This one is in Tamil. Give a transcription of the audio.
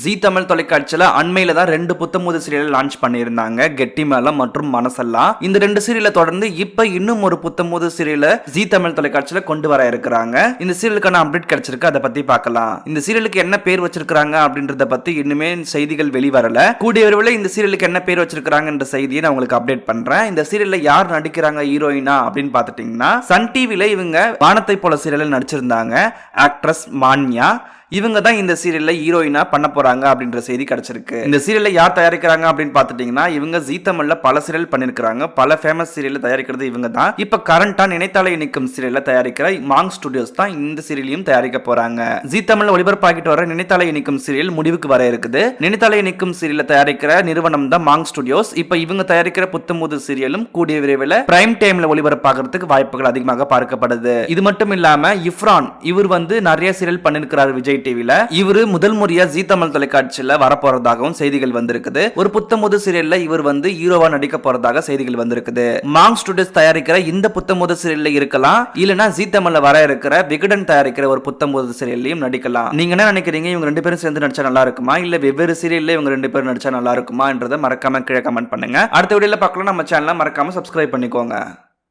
ஜி தமிழ் தொலைக்காட்சியில அண்மையில தான் ரெண்டு புத்தமுது சீரியல் லான்ச் பண்ணியிருந்தாங்க. கெட்டி மேளம் மற்றும் மனசெல்லாம் இந்த ரெண்டு சீரியலை தொடர்ந்து இப்ப இன்னும் ஒரு புத்தமுது சீரியல ஜி தமிழ் தொலைக்காட்சியில கொண்டு வர இருக்கிறாங்க. இந்த சீரியலுக்கான அப்டேட் கிடைச்சிருக்கு அதை பத்தி பார்க்கலாம். இந்த சீரியலுக்கு என்ன பேர் வச்சிருக்காங்க அப்படின்றத பத்தி இன்னுமே செய்திகள் வெளிவரல. கூடிய விரைவில் இந்த சீரியலுக்கு என்ன பேர் வச்சிருக்காங்கன்ற செய்தியை நான் உங்களுக்கு அப்டேட் பண்றேன். இந்த சீரியல்ல யார் நடிக்கிறாங்க ஹீரோயினா அப்படின்னு பாத்துட்டீங்கன்னா சன் டிவில இவங்க வானத்தை போல சீரியலில் நடிச்சிருந்தாங்க. ஆக்ட்ரஸ் மான்யா. இவங்க தான் இந்த சீரியல்ல ஹீரோயினா பண்ண போறாங்க அப்படின்ற செய்தி கிடைச்சிருக்கு. இந்த சீரியல்ல யார் தயாரிக்கிறாங்க அப்படின்னு பார்த்துட்டீங்கன்னா இவங்க ஜீ தமிழ்ல பல சீரியல் பண்ணிருக்காங்க பல ஃபேமஸ் சீரியல் தயாரிக்கிறது இவங்க தான் இப்ப கரண்டா நினைத்தாலே இணைக்கும் சீரியல்ல தயாரிக்கிற மாங் ஸ்டுடியோஸ் தான் இந்த சீரியலையும் தயாரிக்க போறாங்க. ஜீ தமிழ்ல ஒளிபரப்பாகிட்டு வர நினைத்தாலே இணைக்கும் சீரியல் முடிவுக்கு வர இருக்குது. நினைத்தாலே இணைக்கும் சீரியல்ல தயாரிக்கிற நிறுவனம் தான் மாங் ஸ்டுடியோஸ் இப்ப இவங்க தயாரிக்கிற புத்தமுது சீரியலும் கூடிய விரைவில் பிரைம் டைம்ல ஒளிபரப்பாகிறதுக்கு வாய்ப்புகள் அதிகமாக பார்க்கப்படுது. இது மட்டும் இல்லாம இஃப்ரான் இவர் வந்து நிறைய சீரியல் பண்ணிருக்கிறார் விஜய் விஜய் டிவில. இவரு முதல் முறையா ஜி தமிழ் தொலைக்காட்சியில வரப்போறதாகவும் செய்திகள் வந்திருக்குது. ஒரு புத்தமுது சீரியல்ல இவர் வந்து ஹீரோவா நடிக்க போறதாக செய்திகள் வந்திருக்குது. மாங் ஸ்டுடியோஸ் தயாரிக்கிற இந்த புத்தமுது சீரியல்ல இருக்கலாம் இல்லனா ஜி தமிழ்ல வர இருக்கிற விகடன் தயாரிக்கிற ஒரு புத்தமுது சீரியல்லையும் நடிக்கலாம். நீங்க என்ன நினைக்கிறீங்க? இவங்க ரெண்டு பேரும் சேர்ந்து நடிச்சா நல்லா இருக்குமா? இல்ல வெவ்வேறு சீரியல்ல இவங்க ரெண்டு பேரும் நடிச்சா நல்லா இருக்குமான்றதை மறக்காம கீழே கமெண்ட் பண்ணுங்க. அடுத்த வீடியோல பார்க்கலாம். நம்ம சேனலை மறக்காம சப்ஸ்கிரைப் பண்ணிக்கோங்க.